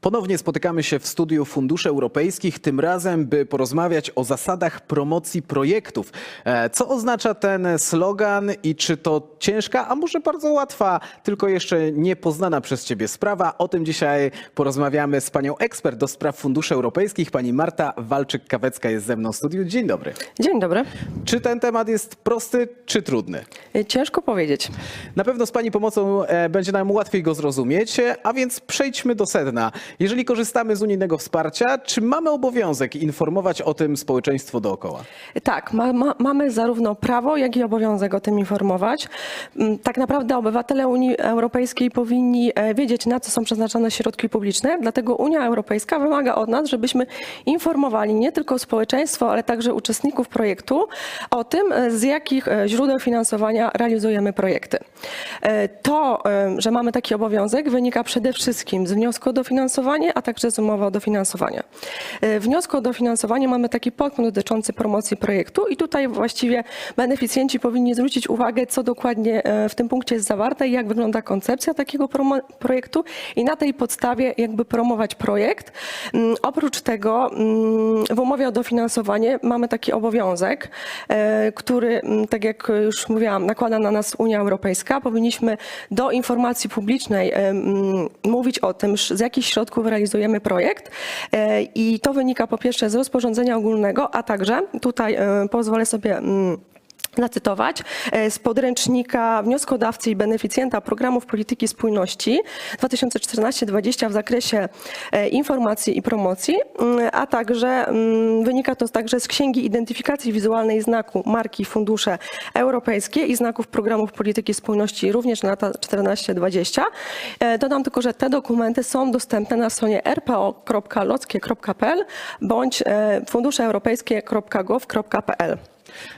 Ponownie spotykamy się w studiu Funduszy Europejskich, tym razem, by porozmawiać o zasadach promocji projektów. E, Co oznacza ten slogan i czy to ciężka, a może bardzo łatwa, tylko jeszcze niepoznana przez Ciebie sprawa? O tym dzisiaj porozmawiamy z panią ekspert do spraw funduszy europejskich. Pani Marta Walczyk-Kawecka jest ze mną w studiu. Dzień dobry. Dzień dobry. Czy ten temat jest prosty, czy trudny? Ciężko powiedzieć. Na pewno z Pani pomocą e, będzie nam łatwiej go zrozumieć, e, a więc przejdźmy do sedna. Jeżeli korzystamy z unijnego wsparcia, czy mamy obowiązek informować o tym społeczeństwo dookoła? Tak, ma, ma, mamy zarówno prawo, jak i obowiązek o tym informować. Mm, Tak naprawdę obywatele Unii Europejskiej powinni e, wiedzieć, na co są przeznaczone środki publiczne, dlatego Unia Europejska wymaga od nas, żebyśmy informowali nie tylko społeczeństwo, ale także uczestników projektu o tym, e, z jakich e, źródeł finansowania realizujemy projekty. To, że mamy taki obowiązek, wynika przede wszystkim z wniosku o dofinansowanie, a także z umowy o dofinansowanie. E, W wniosku o dofinansowanie mamy taki podpunkt dotyczący promocji projektu i tutaj właściwie beneficjenci powinni zwrócić uwagę, co dokładnie e, w tym punkcie jest zawarte i jak wygląda koncepcja takiego projektu i na tej podstawie jakby promować projekt. Mm, Oprócz tego mm, w umowie o dofinansowanie mamy taki obowiązek, e, który, mm, tak jak już mówiłam, nakłada na nas Unia Europejska. Powinniśmy do informacji publicznej e, mówić o tym, z jakich środków realizujemy projekt E, i to wynika po pierwsze z rozporządzenia ogólnego, a także tutaj e, pozwolę sobie mm, zacytować e, z podręcznika wnioskodawcy i beneficjenta programów polityki spójności 2014-2020 w zakresie e, informacji i promocji, mm, a także mm, wynika to także z Księgi Identyfikacji Wizualnej Znaku Marki Fundusze Europejskie i znaków programów polityki spójności również na lata 14-20. E, Dodam tylko, że te dokumenty są dostępne na stronie rpo.lockie.pl bądź funduszeeuropejskie.gov.pl.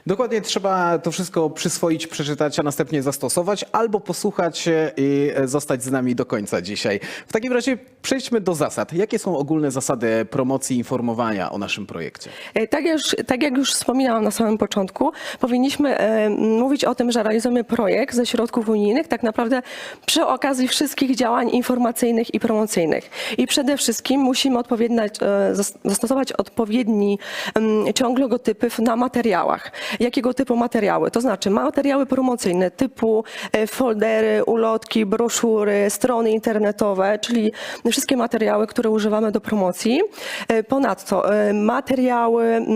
Dokładnie trzeba to wszystko przyswoić, przeczytać, a następnie zastosować, albo posłuchać i zostać z nami do końca dzisiaj. W takim razie przejdźmy do zasad. Jakie są ogólne zasady promocji informowania o naszym projekcie? E, Tak jak, już, tak jak już wspominałam na samym początku, powinniśmy e, mówić o tym, że realizujemy projekt ze środków unijnych, tak naprawdę przy okazji wszystkich działań informacyjnych i promocyjnych. I przede wszystkim musimy e, zas- zastosować odpowiedni em, ciąg logotypów na materiałach. Jakiego typu materiały? To znaczy materiały promocyjne typu e, foldery, ulotki, broszury, strony internetowe, czyli wszystkie materiały, które używamy do promocji. E, Ponadto e, materiały,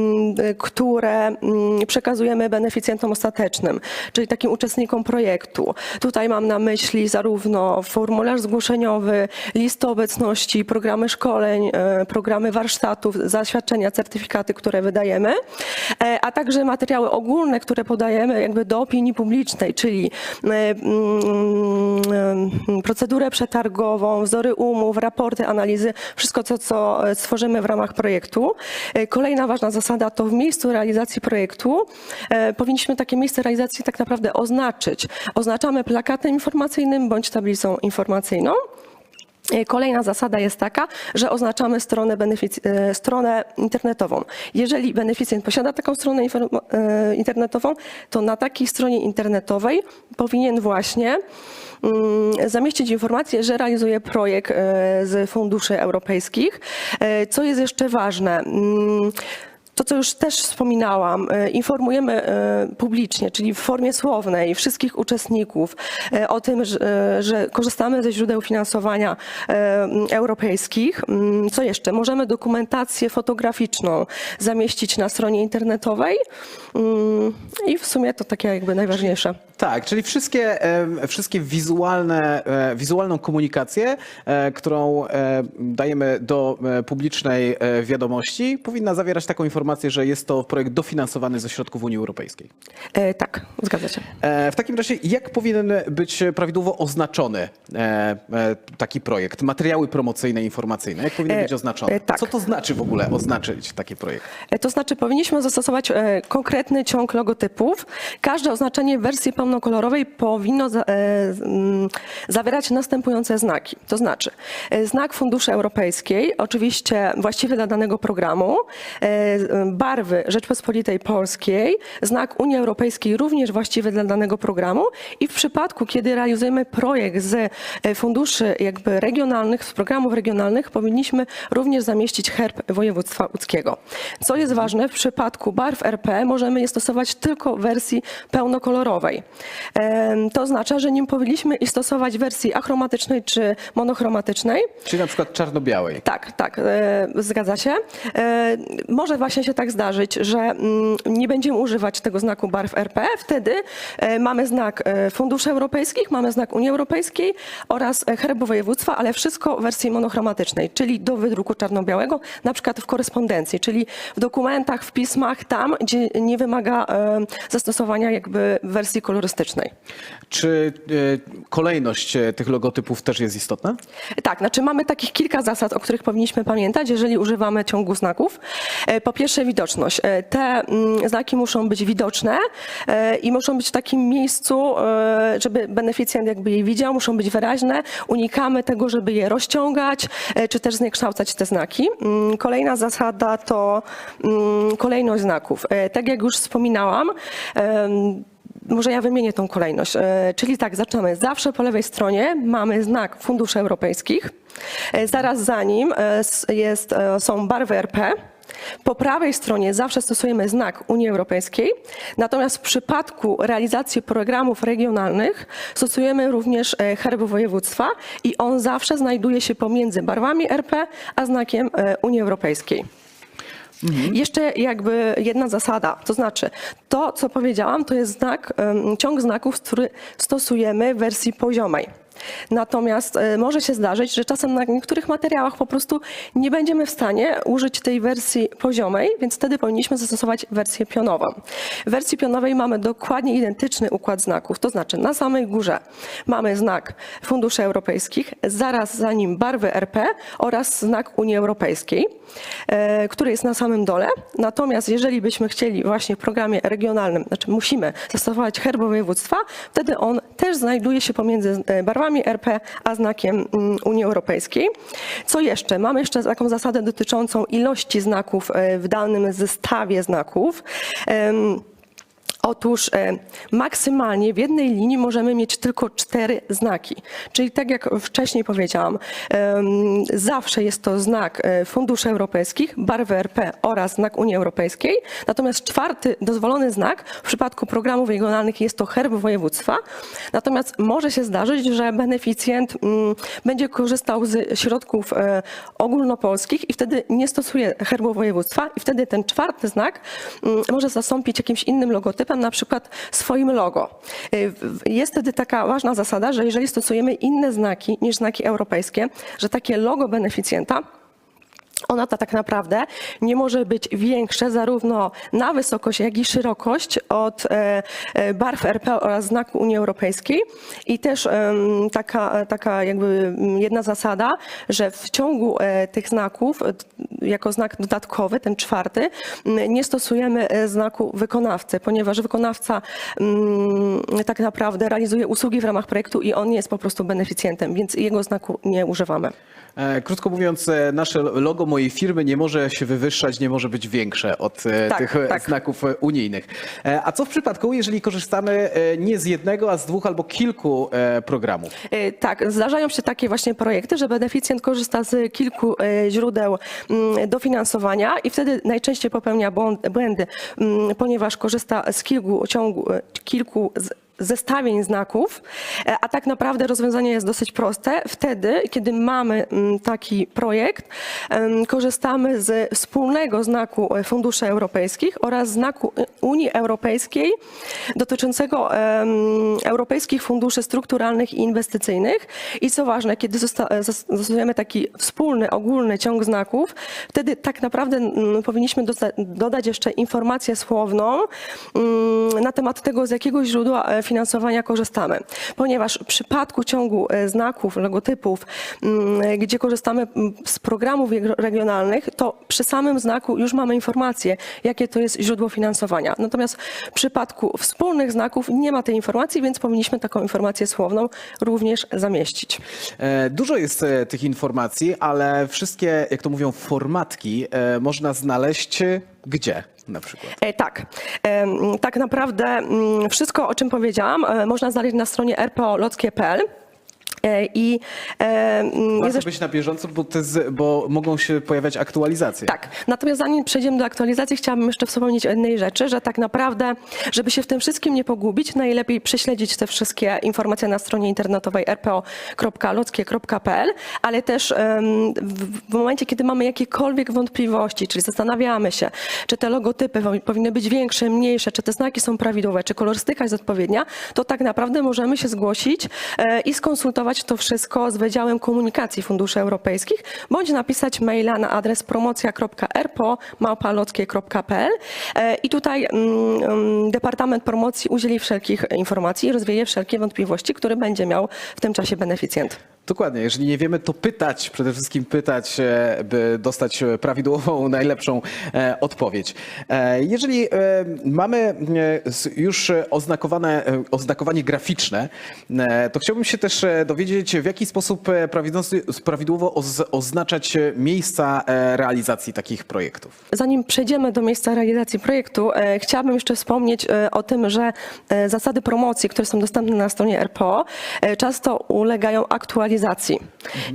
które przekazujemy beneficjentom ostatecznym, czyli takim uczestnikom projektu. Tutaj mam na myśli zarówno formularz zgłoszeniowy, listy obecności, programy szkoleń, programy warsztatów, zaświadczenia, certyfikaty, które wydajemy, a także materiały ogólne, które podajemy jakby do opinii publicznej, czyli e, mm, e, procedurę przetargową, wzory umów, raporty, analizy, wszystko to, co e, stworzymy w ramach projektu. Kolejna ważna zasada to w miejscu realizacji projektu powinniśmy takie miejsce realizacji tak naprawdę oznaczyć. Oznaczamy plakatem informacyjnym bądź tablicą informacyjną. E, Kolejna zasada jest taka, że oznaczamy stronę, e, stronę internetową. Jeżeli beneficjent posiada taką stronę e, internetową, to na takiej stronie internetowej powinien właśnie mm, zamieścić informację, że realizuje projekt z funduszy europejskich. Co jest jeszcze ważne? To, co już też wspominałam, e, informujemy e, publicznie, czyli w formie słownej wszystkich uczestników e, o tym, że, korzystamy ze źródeł finansowania europejskich. Mm, Co jeszcze? Możemy dokumentację fotograficzną zamieścić na stronie internetowej Mm, i w sumie to takie jakby najważniejsze. Tak, czyli wszystkie, wszystkie wizualne, wizualną komunikację, którą dajemy do publicznej wiadomości, powinna zawierać taką informację, że jest to projekt dofinansowany ze środków Unii Europejskiej. E, Tak, zgadza się. E, W takim razie, jak powinien być prawidłowo oznaczony e, e, taki projekt? Materiały promocyjne, informacyjne, jak powinien E, być oznaczony? e, tak. Co to znaczy w ogóle oznaczyć taki projekt? E, To znaczy powinniśmy zastosować e, konkretny ciąg logotypów. Każde oznaczenie w wersji pełnokolorowej powinno za, e, z- mm, zawierać następujące znaki. To znaczy e, znak Funduszy Europejskiej, oczywiście właściwy dla danego programu, e, barwy Rzeczpospolitej Polskiej, znak Unii Europejskiej również właściwy dla danego programu i w przypadku, kiedy realizujemy projekt z e, funduszy jakby regionalnych, z programów regionalnych, powinniśmy również zamieścić herb województwa łódzkiego. Co jest ważne, w przypadku barw RP możemy je stosować tylko w wersji pełnokolorowej. Em, To oznacza, że nie powinniśmy ich stosować w wersji achromatycznej czy monochromatycznej, Czyli na przykład czarno-białej. tak, tak, e, zgadza się. E, może właśnie się tak zdarzyć, że mm, nie będziemy używać tego znaku barw RP. Wtedy e, mamy znak e, funduszy europejskich, mamy znak Unii Europejskiej oraz e, herbu województwa, ale wszystko w wersji monochromatycznej, czyli do wydruku czarno-białego, na przykład w korespondencji, czyli w dokumentach, w pismach, tam, gdzie nie wymaga e, zastosowania jakby wersji kolorystycznej. Czy e, kolejność e, tych logotypów też jest istotna? Tak, znaczy mamy takich kilka zasad, o których powinniśmy pamiętać, jeżeli używamy ciągu znaków. E, Po pierwsze widoczność. E, Te mm, znaki muszą być widoczne e, i muszą być w takim miejscu, e, żeby beneficjent jakby je widział, muszą być wyraźne. Unikamy tego, żeby je rozciągać, czy też zniekształcać te znaki. Mm, Kolejna zasada to mm, kolejność znaków. Tak jak już wspominałam, może ja wymienię tą kolejność. Czyli tak, zaczynamy. Zawsze po lewej stronie mamy znak funduszy europejskich. Zaraz za nim jest, są barwy RP. Po prawej stronie zawsze stosujemy znak Unii Europejskiej, natomiast w przypadku realizacji programów regionalnych stosujemy również e, herb województwa i on zawsze znajduje się pomiędzy barwami RP a znakiem e, Unii Europejskiej. Jeszcze jakby jedna zasada, to znaczy to, co powiedziałam, to jest znak, ciąg znaków, który stosujemy w wersji poziomej. Natomiast e, może się zdarzyć, że czasem na niektórych materiałach po prostu nie będziemy w stanie użyć tej wersji poziomej, więc wtedy powinniśmy zastosować wersję pionową. W wersji pionowej mamy dokładnie identyczny układ znaków, to znaczy na samej górze mamy znak funduszy europejskich, zaraz za nim barwy RP oraz znak Unii Europejskiej, e, który jest na samym dole. Natomiast jeżeli byśmy chcieli właśnie w programie regionalnym, znaczy musimy zastosować herb województwa, wtedy on też znajduje się pomiędzy e, barwami RP a znakiem mm, Unii Europejskiej. Co jeszcze? Mamy jeszcze taką zasadę dotyczącą ilości znaków e, w danym zestawie znaków. Otóż e, maksymalnie w jednej linii możemy mieć tylko cztery znaki. Czyli tak jak wcześniej powiedziałam, zawsze jest to znak e, funduszy europejskich, barwy RP oraz znak Unii Europejskiej. Natomiast czwarty dozwolony znak w przypadku programów regionalnych jest to herb województwa. Natomiast może się zdarzyć, że beneficjent mm, będzie korzystał z środków e, ogólnopolskich i wtedy nie stosuje herbu województwa i wtedy ten czwarty znak mm, może zastąpić jakimś innym logotypem, na przykład swoim logo. Y, Jest wtedy taka ważna zasada, że jeżeli stosujemy inne znaki niż znaki europejskie, że takie logo beneficjenta ona ta tak naprawdę nie może być większe zarówno na wysokość, jak i szerokość od e, e, barw RP oraz znaku Unii Europejskiej. I też taka, taka jakby jedna zasada, że w ciągu e, tych znaków, jako znak dodatkowy, ten czwarty, nie stosujemy znaku wykonawcy, ponieważ wykonawca tak naprawdę realizuje usługi w ramach projektu i on jest po prostu beneficjentem, więc jego znaku nie używamy. Krótko mówiąc, nasze logo mojej firmy nie może się wywyższać, nie może być większe od e, Tak, tych tak. znaków e, unijnych. E, A co w przypadku, jeżeli korzystamy nie z jednego, a z dwóch albo kilku programów? Tak, zdarzają się takie właśnie projekty, że beneficjent korzysta z kilku źródeł mm, dofinansowania i wtedy najczęściej popełnia błędy, mm, ponieważ korzysta z kilku, ciągu, kilku z zestawień znaków, e, a tak naprawdę rozwiązanie jest dosyć proste. Wtedy, kiedy mamy mm, taki projekt, korzystamy z wspólnego znaku e, funduszy europejskich oraz znaku e, Unii Europejskiej dotyczącego europejskich funduszy strukturalnych i inwestycyjnych. I co ważne, kiedy zastosujemy taki wspólny, ogólny ciąg znaków, wtedy tak naprawdę mm, powinniśmy dodać jeszcze informację słowną mm, na temat tego, z jakiego źródła finansowania korzystamy. Ponieważ w przypadku ciągu e, znaków, logotypów, mm, gdzie korzystamy mm, z programów reg- regionalnych, to przy samym znaku już mamy informację, jakie to jest źródło finansowania. Natomiast w przypadku wspólnych znaków nie ma tej informacji, więc powinniśmy taką informację słowną również zamieścić. E, Dużo jest e, tych informacji, ale wszystkie, jak to mówią, formatki e, można znaleźć e, Gdzie na przykład? E, Tak. Em, Tak naprawdę wszystko, o czym powiedziałam, e, można znaleźć na stronie rpo.lockie.pl. E, I e, mm, jest Warto być na bieżąco, bo, z, bo mogą się pojawiać aktualizacje. Tak. Natomiast zanim przejdziemy do aktualizacji, chciałabym jeszcze wspomnieć o jednej rzeczy, że tak naprawdę, żeby się w tym wszystkim nie pogubić, najlepiej prześledzić te wszystkie informacje na stronie internetowej rpo.lockie.pl, ale też w, momencie, kiedy mamy jakiekolwiek wątpliwości, czyli zastanawiamy się, czy te logotypy powi- powinny być większe, mniejsze, czy te znaki są prawidłowe, czy kolorystyka jest odpowiednia, to tak naprawdę możemy się zgłosić e, i skonsultować to wszystko z Wydziałem Komunikacji Funduszy Europejskich, bądź napisać maila na adres promocja.rpo.małpalockie.pl E, i tutaj mm, mm, Departament Promocji udzieli wszelkich informacji i rozwieje wszelkie wątpliwości, które będzie miał w tym czasie beneficjent. Dokładnie. Jeżeli nie wiemy, to pytać, przede wszystkim pytać, e, by dostać prawidłową, najlepszą e, odpowiedź. E, Jeżeli mamy już oznakowane, oznakowanie graficzne, to chciałbym się też dowiedzieć, w jaki sposób prawidłowo- prawidłowo oz- oznaczać miejsca realizacji takich projektów. Zanim przejdziemy do miejsca realizacji projektu, chciałabym jeszcze wspomnieć o tym, że zasady promocji, które są dostępne na stronie RPO, często ulegają aktualizacji.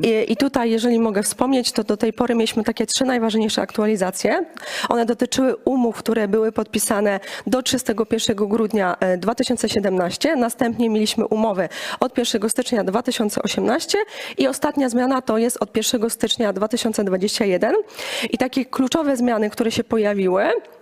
I, I tutaj, jeżeli mogę wspomnieć, to do tej pory mieliśmy takie trzy najważniejsze aktualizacje. One dotyczyły umów, które były podpisane do 31 grudnia e, 2017. Następnie mieliśmy umowy od 1 stycznia 2018 i ostatnia zmiana to jest od 1 stycznia 2021. I takie kluczowe zmiany, które się pojawiły, e,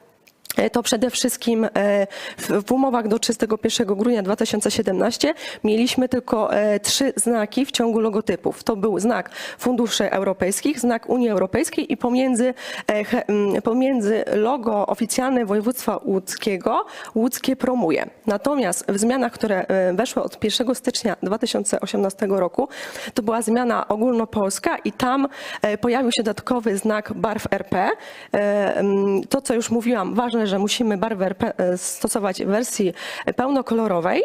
to przede wszystkim e, w umowach do 31 grudnia 2017 mieliśmy tylko e, trzy znaki w ciągu logotypów. To był znak Funduszy Europejskich, znak Unii Europejskiej i pomiędzy, e, pomiędzy logo oficjalne województwa łódzkiego łódzkie promuje. Natomiast w zmianach, które e, weszły od 1 stycznia 2018 roku, to była zmiana ogólnopolska i tam e, pojawił się dodatkowy znak barw RP. E, To, co już mówiłam, ważne, że musimy barwę e, stosować w wersji pełnokolorowej.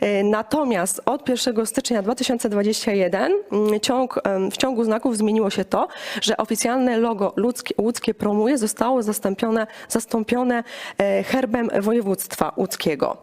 E, Natomiast od 1 stycznia 2021 mm, ciąg, w ciągu znaków zmieniło się to, że oficjalne logo łódzkie, łódzkie promuje zostało zastąpione, zastąpione e, herbem województwa łódzkiego.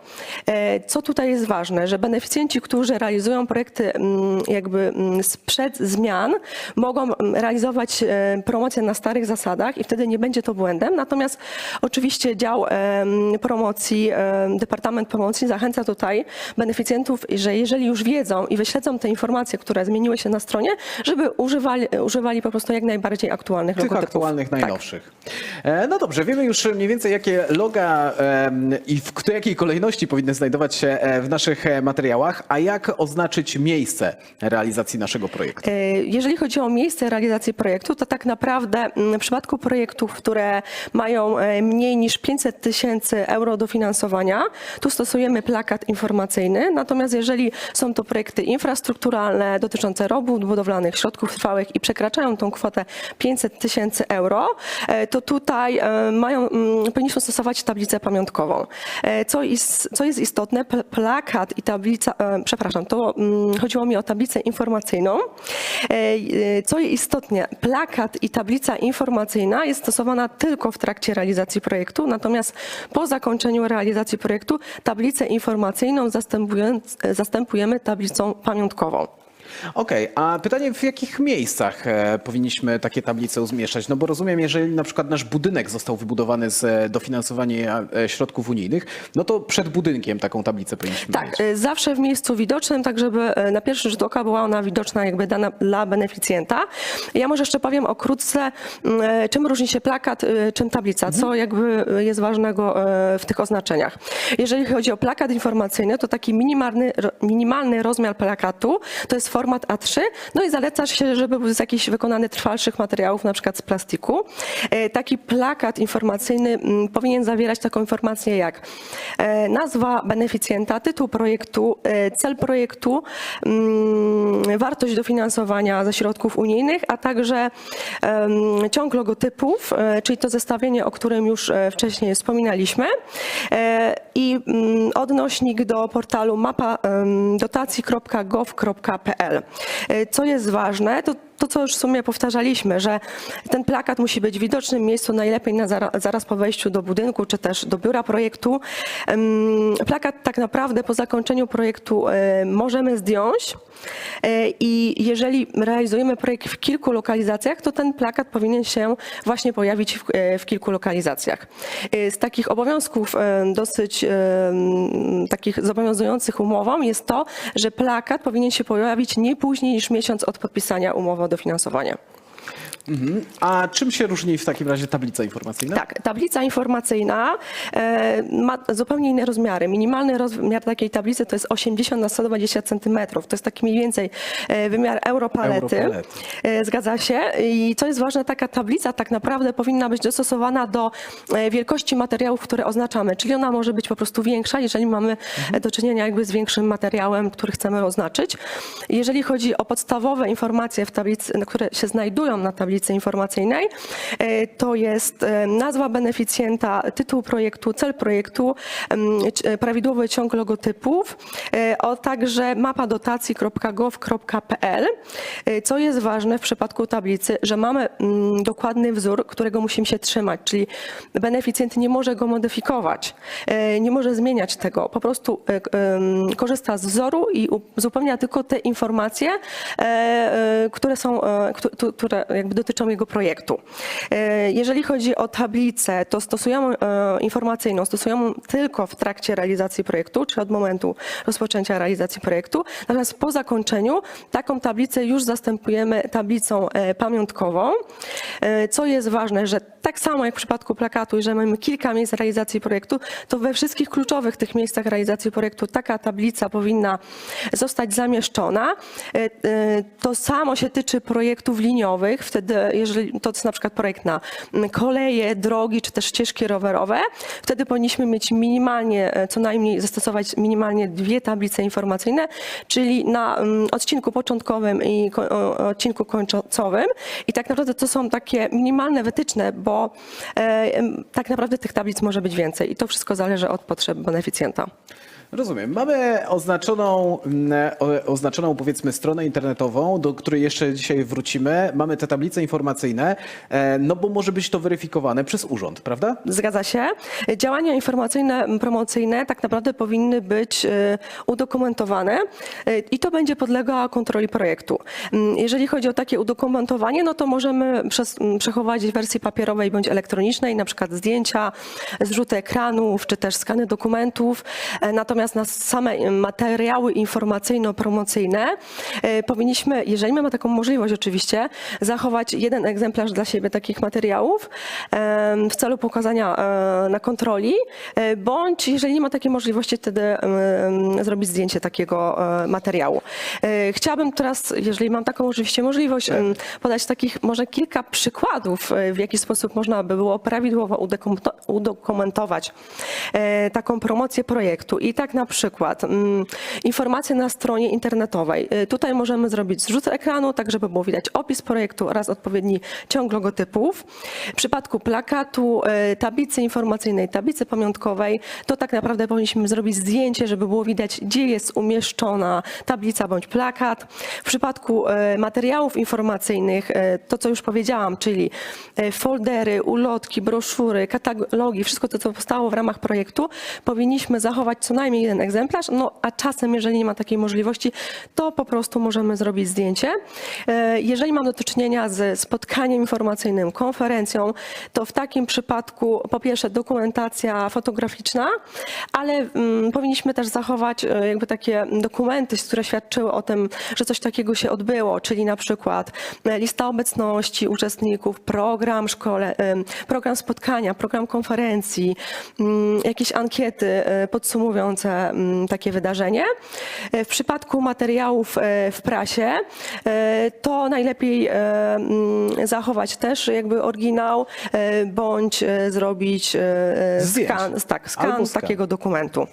Co tutaj jest ważne, że beneficjenci, którzy realizują projekty mm, jakby mm, sprzed zmian, mogą realizować promocję na starych zasadach i wtedy nie będzie to błędem. Natomiast oczywiście dział em, promocji, Departament Promocji zachęca tutaj beneficjentów, że jeżeli już wiedzą i wyśledzą te informacje, które zmieniły się na stronie, żeby używali, używali po prostu jak najbardziej aktualnych Tych logotypów. aktualnych, Tak. najnowszych. E, No dobrze, wiemy już mniej więcej, jakie loga i w jakiej kolejności powinny znajdować się e, w naszych e, materiałach, a jak oznaczyć miejsce realizacji naszego projektu. Jeżeli chodzi o miejsce realizacji projektu, to tak naprawdę mm, w przypadku projektów, które mają mniej niż 500 tysięcy euro dofinansowania, tu stosujemy plakat informacyjny. Natomiast jeżeli są to projekty infrastrukturalne dotyczące robót budowlanych, środków trwałych i przekraczają tą kwotę 500 tysięcy euro, e, to tutaj e, mają, mm, powinniśmy stosować tablicę pamiątkową. E, Co jest, co jest istotne, pl- plakat i tablica, przepraszam, to mm, chodziło mi o tablicę informacyjną. Co jest istotne, plakat i tablica informacyjna jest stosowana tylko w trakcie realizacji natomiast po zakończeniu realizacji projektu tablicę informacyjną zastępujemy tablicą pamiątkową. Okej, a pytanie, w jakich miejscach e, powinniśmy takie tablice umieszczać? No bo rozumiem, jeżeli na przykład nasz budynek został wybudowany z e, dofinansowania e, środków unijnych, no to przed budynkiem taką tablicę powinniśmy Tak, y, zawsze w miejscu widocznym, tak żeby y, na pierwszy rzut oka była ona widoczna jakby dana dla beneficjenta. Ja może jeszcze powiem okrótce, y, czym różni się plakat, y, czym tablica, co jakby y, jest ważnego y, w tych oznaczeniach. Jeżeli chodzi o plakat informacyjny, to taki minimalny, ro- minimalny rozmiar plakatu to jest format A3, no i zaleca się, żeby był z jakichś wykonany trwalszych materiałów, na przykład z plastiku. E, Taki plakat informacyjny mm, powinien zawierać taką informację jak e, nazwa beneficjenta, tytuł projektu, e, cel projektu, mm, wartość dofinansowania ze środków unijnych, a także ciąg logotypów, czyli to zestawienie, o którym już wcześniej wspominaliśmy i mm, odnośnik do portalu mapa dotacji.gov.pl. E, Co jest ważne, to to, co już w sumie powtarzaliśmy, że ten plakat musi być w widocznym miejscu, najlepiej na zara, zaraz po wejściu do budynku, czy też do biura projektu. Plakat tak naprawdę po zakończeniu projektu e, możemy zdjąć e, i jeżeli realizujemy projekt w kilku lokalizacjach, to ten plakat powinien się właśnie pojawić w, e, w kilku lokalizacjach. Z takich obowiązków dosyć takich zobowiązujących umową jest to, że plakat powinien się pojawić nie później niż miesiąc od podpisania umowy o dofinansowanie. A czym się różni w takim razie tablica informacyjna? Tak, tablica informacyjna e, ma zupełnie inne rozmiary. Minimalny rozmiar takiej tablicy to jest 80 na 120 cm. To jest taki mniej więcej e, wymiar europalety. Europalety. E, Zgadza się. I co jest ważne, taka tablica tak naprawdę powinna być dostosowana do e, wielkości materiałów, które oznaczamy. Czyli ona może być po prostu większa, jeżeli mamy e, do czynienia jakby z większym materiałem, który chcemy oznaczyć. Jeżeli chodzi o podstawowe informacje w tablicy, które się znajdują na tablicy informacyjnej, e, to jest e, nazwa beneficjenta, tytuł projektu, cel projektu, e, prawidłowy ciąg logotypów, a także mapa dotacji.gov.pl. Co jest ważne w przypadku tablicy, że mamy mm, dokładny wzór, którego musimy się trzymać, czyli beneficjent nie może go modyfikować, nie może zmieniać tego, po prostu korzysta z wzoru i uzupełnia tylko te informacje, które są, które jakby dotyczą jego projektu. E, Jeżeli chodzi o tablicę, to stosujemy informacyjną, stosujemy tylko w trakcie realizacji projektu, czy od momentu rozpoczęcia realizacji projektu. Natomiast po zakończeniu taką tablicę już zastępujemy tablicą e, pamiątkową. E, Co jest ważne, że tak samo jak w przypadku plakatu, jeżeli mamy kilka miejsc realizacji projektu, to we wszystkich kluczowych tych miejscach realizacji projektu taka tablica powinna zostać zamieszczona. To samo się tyczy projektów liniowych. Wtedy, jeżeli to jest na przykład projekt na koleje, drogi czy też ścieżki rowerowe, wtedy powinniśmy mieć minimalnie, e, co najmniej zastosować minimalnie dwie tablice informacyjne, czyli na mm, odcinku początkowym i odcinku końcowym. I tak naprawdę to są takie minimalne wytyczne, bo e, tak naprawdę tych tablic może być więcej i to wszystko zależy od potrzeb beneficjenta. Rozumiem. Mamy oznaczoną, mm, oznaczoną powiedzmy stronę internetową, do której jeszcze dzisiaj wrócimy. Mamy te tablice informacyjne, e, no bo może być to weryfikowane przez urząd, prawda? Zgadza się. Działania informacyjne, promocyjne tak naprawdę powinny być e, udokumentowane e, i to będzie podlegało kontroli projektu. Jeżeli chodzi o takie udokumentowanie, no to możemy przechować w wersji papierowej bądź elektronicznej, na przykład zdjęcia, zrzuty ekranów, czy też skany dokumentów. E, Natomiast na same materiały informacyjno-promocyjne e, powinniśmy, jeżeli mamy taką możliwość oczywiście, zachować jeden egzemplarz dla siebie takich materiałów w celu pokazania e, na kontroli, e, bądź jeżeli nie ma takiej możliwości, wtedy zrobić zdjęcie takiego materiału. Chciałabym teraz, jeżeli mam taką oczywiście możliwość, em, podać takich może kilka przykładów, w jaki sposób można by było prawidłowo udokument- udokumentować taką promocję projektu. I tak na przykład mm, informacje na stronie internetowej. E, Tutaj możemy zrobić zrzut ekranu, tak żeby było widać opis projektu oraz odpowiedni ciąg logotypów. W przypadku plakatu, e, tablicy informacyjnej, tablicy pamiątkowej, to tak naprawdę powinniśmy zrobić zdjęcie, żeby było widać, gdzie jest umieszczona tablica bądź plakat. W przypadku e, materiałów informacyjnych, to co już powiedziałam, czyli foldery, ulotki, broszury, katalogi, wszystko to, co powstało w ramach projektu, powinniśmy zachować co najmniej jeden egzemplarz, no a czasem, jeżeli nie ma takiej możliwości, to po prostu możemy zrobić zdjęcie. E, Jeżeli mamy do czynienia z spotkaniem informacyjnym, konferencją, to w takim przypadku po pierwsze dokumentacja fotograficzna, ale mm, powinniśmy też zachować e, jakby takie dokumenty, które świadczyły o tym, że coś takiego się odbyło, czyli na przykład e, lista obecności uczestników, program szkole, program spotkania, program konferencji, mm, jakieś ankiety podsumowujące mm, takie wydarzenie. E, W przypadku materiałów e, w prasie, e, to najlepiej mm, zachować też jakby oryginał, bądź zrobić skan, tak, skan skan. takiego dokumentu.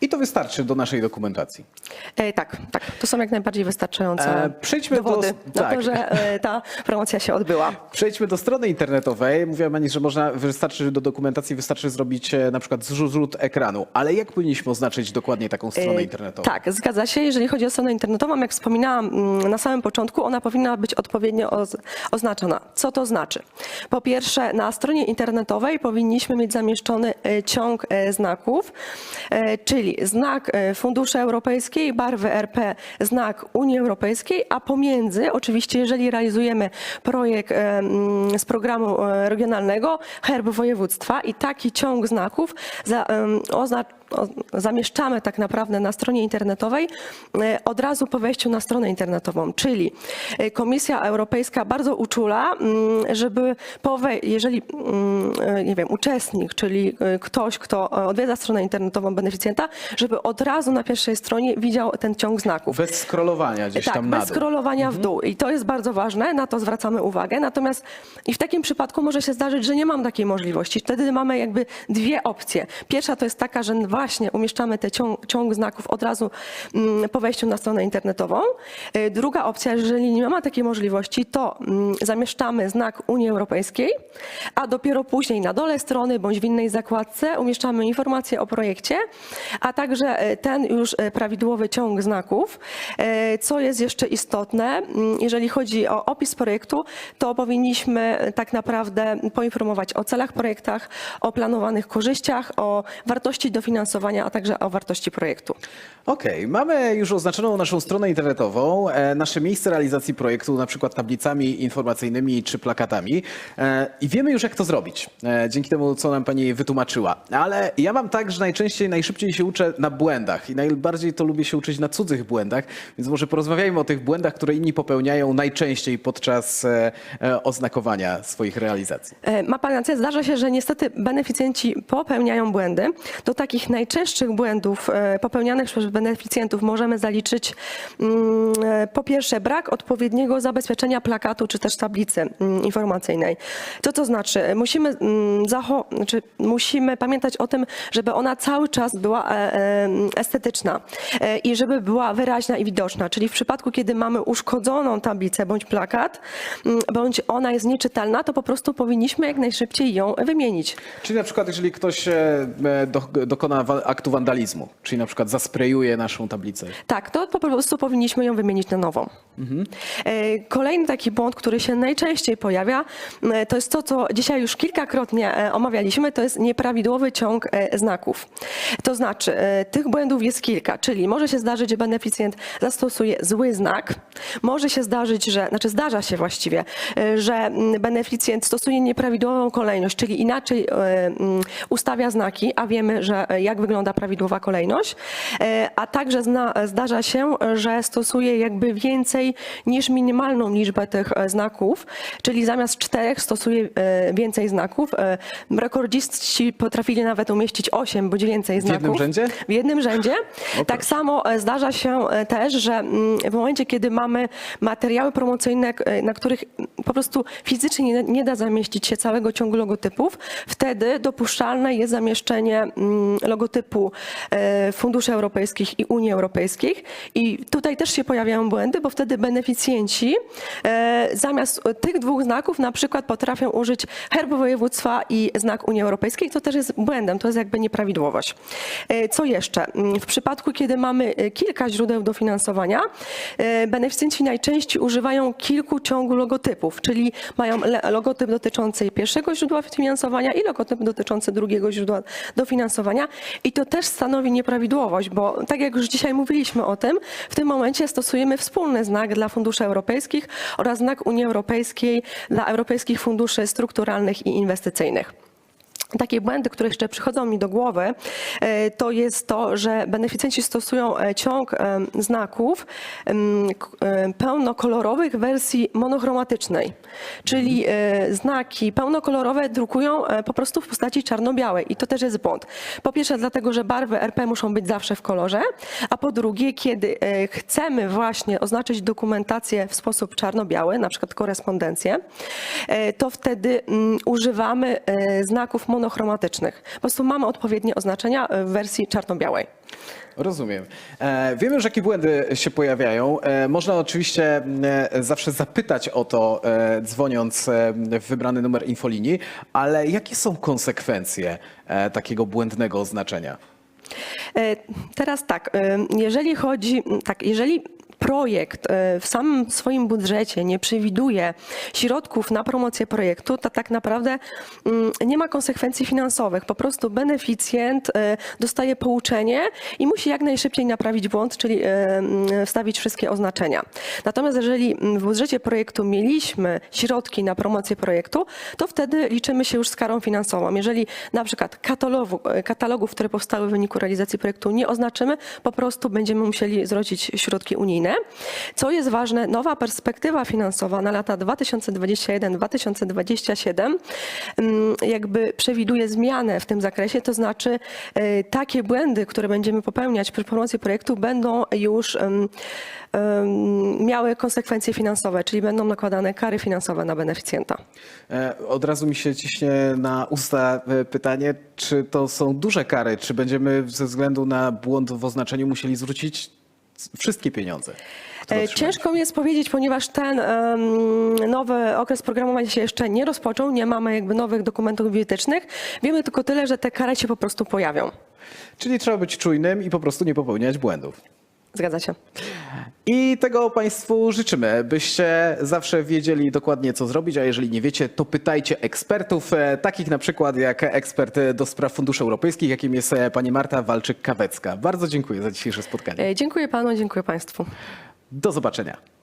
I to wystarczy do naszej dokumentacji. E, tak, tak. To są jak najbardziej wystarczające E, przejdźmy do- dowody na tak. to, że e, ta promocja się odbyła. Przejdźmy do strony internetowej. Mówiła Pani, że można, wystarczy do dokumentacji wystarczy zrobić e, na przykład zrzut ekranu. Ale jak powinniśmy oznaczyć dokładnie taką stronę E, internetową? Tak, zgadza się. Jeżeli chodzi o stronę internetową, jak wspominałam mm, na samym początku, ona powinna być odpowiednio oz- oznaczona. Co to znaczy? Po pierwsze, na stronie internetowej powinniśmy mieć zamieszczony e, ciąg e, znaków, e, czyli znak e, Funduszy Europejskiej, barwy RP, znak Unii Europejskiej, a pomiędzy, oczywiście, jeżeli realizujemy projekt e, z programu e, regionalnego, herb województwa i taki ciąg znaków oznacza zamieszczamy tak naprawdę na stronie internetowej e, od razu po wejściu na stronę internetową. Czyli e, Komisja Europejska bardzo uczula, mm, żeby po jeżeli mm, e, nie wiem, uczestnik, czyli ktoś, kto odwiedza stronę internetową beneficjenta, żeby od razu na pierwszej stronie widział ten ciąg znaków. Bez scrollowania gdzieś Tak, tam na bez dół. scrollowania w dół. I to jest bardzo ważne, na to zwracamy uwagę. Natomiast i w takim przypadku może się zdarzyć, że nie mam takiej możliwości. Wtedy mamy jakby dwie opcje. Pierwsza to jest taka, że właśnie umieszczamy ten ciąg, ciąg znaków od razu mm, po wejściu na stronę internetową. Y, Druga opcja, jeżeli nie ma takiej możliwości, to mm, zamieszczamy znak Unii Europejskiej, a dopiero później na dole strony bądź w innej zakładce umieszczamy informacje o projekcie, a także e, ten już e, prawidłowy ciąg znaków. E, Co jest jeszcze istotne, mm, jeżeli chodzi o opis projektu, to powinniśmy e, tak naprawdę poinformować o celach projektach, o planowanych korzyściach, o wartości dofinansowania, a także o wartości projektu. Okej, mamy już oznaczoną naszą stronę internetową, e, nasze miejsce realizacji projektu, na przykład tablicami informacyjnymi czy plakatami e, i wiemy już jak to zrobić, e, dzięki temu co nam Pani wytłumaczyła. Ale ja mam tak, że najczęściej, najszybciej się uczę na błędach i najbardziej to lubię się uczyć na cudzych błędach, więc może porozmawiajmy o tych błędach, które inni popełniają najczęściej podczas e, e, oznakowania swoich realizacji. E, Ma pan rację, zdarza się, że niestety beneficjenci popełniają błędy. Do takich najczęstszych błędów e, popełnianych przez beneficjentów możemy zaliczyć mm, e, po pierwsze brak odpowiedniego zabezpieczenia plakatu czy też tablicy mm, informacyjnej. Co to znaczy? Musimy, mm, znaczy musimy pamiętać o tym, żeby ona cały czas była e, estetyczna i żeby była wyraźna i widoczna. Czyli w przypadku, kiedy mamy uszkodzoną tablicę bądź plakat, bądź ona jest nieczytelna, to po prostu powinniśmy jak najszybciej ją wymienić. Czyli na przykład jeżeli ktoś do, dokona aktu wandalizmu, czyli na przykład zasprejuje naszą tablicę. Tak, to po prostu powinniśmy ją wymienić na nową. E, Kolejny taki błąd, który się najczęściej pojawia, e, to jest to, co dzisiaj już kilkakrotnie e, omawialiśmy, to jest nieprawidłowy ciąg znaków. To znaczy, tych błędów jest kilka, czyli może się zdarzyć, że beneficjent zastosuje zły znak, może się zdarzyć, że, znaczy zdarza się właściwie, że mm, beneficjent stosuje nieprawidłową kolejność, czyli inaczej mm, ustawia znaki, a wiemy, że e, jak wygląda prawidłowa kolejność, E, a także zna, zdarza się, że stosuje jakby więcej niż minimalną liczbę tych e, znaków, czyli zamiast czterech stosuje e, więcej znaków. Rekordziści potrafili nawet umieścić osiem bądź więcej znaków. jednym rzędzie? W jednym rzędzie. O, tak samo zdarza się też, że mm, w momencie, kiedy mamy materiały promocyjne, na których po prostu fizycznie nie, da zamieścić się całego ciągu logotypów, wtedy dopuszczalne jest zamieszczenie mm, logotypu e, funduszy europejskich i Unii Europejskich. I tutaj też się pojawiają błędy, bo wtedy beneficjenci e, zamiast tych dwóch znaków na przykład potrafią użyć herbu województwa i znak Unii Europejskiej, to też jest błędem, to jest jakby nieprawidłowość. E, Co jeszcze? Mm, W przypadku, kiedy mamy kilka źródeł dofinansowania, beneficjenci najczęściej używają kilku ciągu logotypów, czyli mają logotyp dotyczący pierwszego źródła finansowania i logotyp dotyczący drugiego źródła dofinansowania. I to też stanowi nieprawidłowość, bo tak jak już dzisiaj mówiliśmy o tym, w tym momencie stosujemy wspólny znak dla funduszy europejskich oraz znak Unii Europejskiej dla europejskich funduszy strukturalnych i inwestycyjnych. Takie błędy, które jeszcze przychodzą mi do głowy, e, to jest to, że beneficjenci stosują e, ciąg e, znaków pełnokolorowych w wersji monochromatycznej. Czyli znaki pełnokolorowe drukują po prostu w postaci czarno-białej i to też jest błąd. Po pierwsze dlatego, że barwy RP muszą być zawsze w kolorze, a po drugie, kiedy chcemy właśnie oznaczyć dokumentację w sposób czarno-biały, na przykład korespondencję, to wtedy mm, używamy znaków monochromatycznych. Po prostu mamy odpowiednie oznaczenia e, w wersji czarno-białej. Rozumiem. E, wiemy, że jakie błędy się pojawiają. E, można oczywiście e, zawsze zapytać o to, e, dzwoniąc e, w wybrany numer infolinii, ale jakie są konsekwencje e, takiego błędnego oznaczenia? E, Teraz tak, e, jeżeli chodzi, tak, jeżeli projekt e, w samym swoim budżecie nie przewiduje środków na promocję projektu, to tak naprawdę mm, nie ma konsekwencji finansowych. Po prostu beneficjent e, dostaje pouczenie i musi jak najszybciej naprawić błąd, czyli e, mm, wstawić wszystkie oznaczenia. Natomiast jeżeli mm, w budżecie projektu mieliśmy środki na promocję projektu, to wtedy liczymy się już z karą finansową. Jeżeli na przykład katalogu, katalogów, które powstały w wyniku realizacji projektu nie oznaczymy, po prostu będziemy musieli zwrócić środki unijne. Co jest ważne, nowa perspektywa finansowa na lata 2021-2027 mm, jakby przewiduje zmianę w tym zakresie, to znaczy e, takie błędy, które będziemy popełniać przy promocji projektu będą już miały konsekwencje finansowe, czyli będą nakładane kary finansowe na beneficjenta. E, Od razu mi się ciśnie na usta e, pytanie, czy to są duże kary, czy będziemy ze względu na błąd w oznaczeniu musieli zwrócić wszystkie pieniądze? E? Ciężko mi jest powiedzieć, ponieważ ten em, nowy okres programowania się jeszcze nie rozpoczął, nie mamy jakby nowych dokumentów wytycznych. Wiemy tylko tyle, że te kary się po prostu pojawią. Czyli trzeba być czujnym i po prostu nie popełniać błędów. Zgadza się. I tego Państwu życzymy, byście zawsze wiedzieli dokładnie, co zrobić, a jeżeli nie wiecie, to pytajcie ekspertów, e, takich na przykład jak ekspert e, do spraw funduszy europejskich, jakim jest e, pani Marta Walczyk-Kawecka. Bardzo dziękuję za dzisiejsze spotkanie. Dziękuję panu, dziękuję państwu. Do zobaczenia.